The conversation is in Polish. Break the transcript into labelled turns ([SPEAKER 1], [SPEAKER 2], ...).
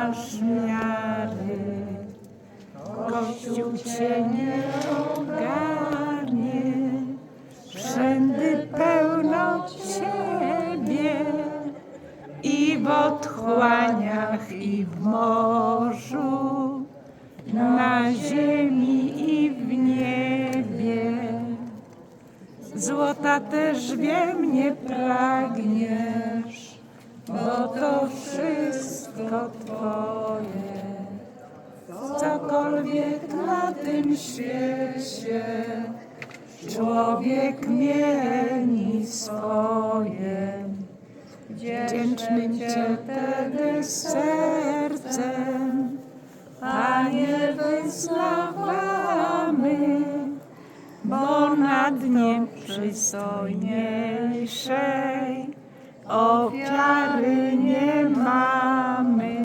[SPEAKER 1] masz miary. Kościół cię nie ogarnie, wszędy pełno ciebie i w otchłaniach, i w morzu, na ziemi i w niebie. Złota też wiem nie pragniesz, bo to wszystko Cokolwiek na tym świecie człowiek mieni swoje. Wdzięcznym Cię wtedy sercem, Panie, wyznawamy, bo na dnie przystojniejszej ofiary nie.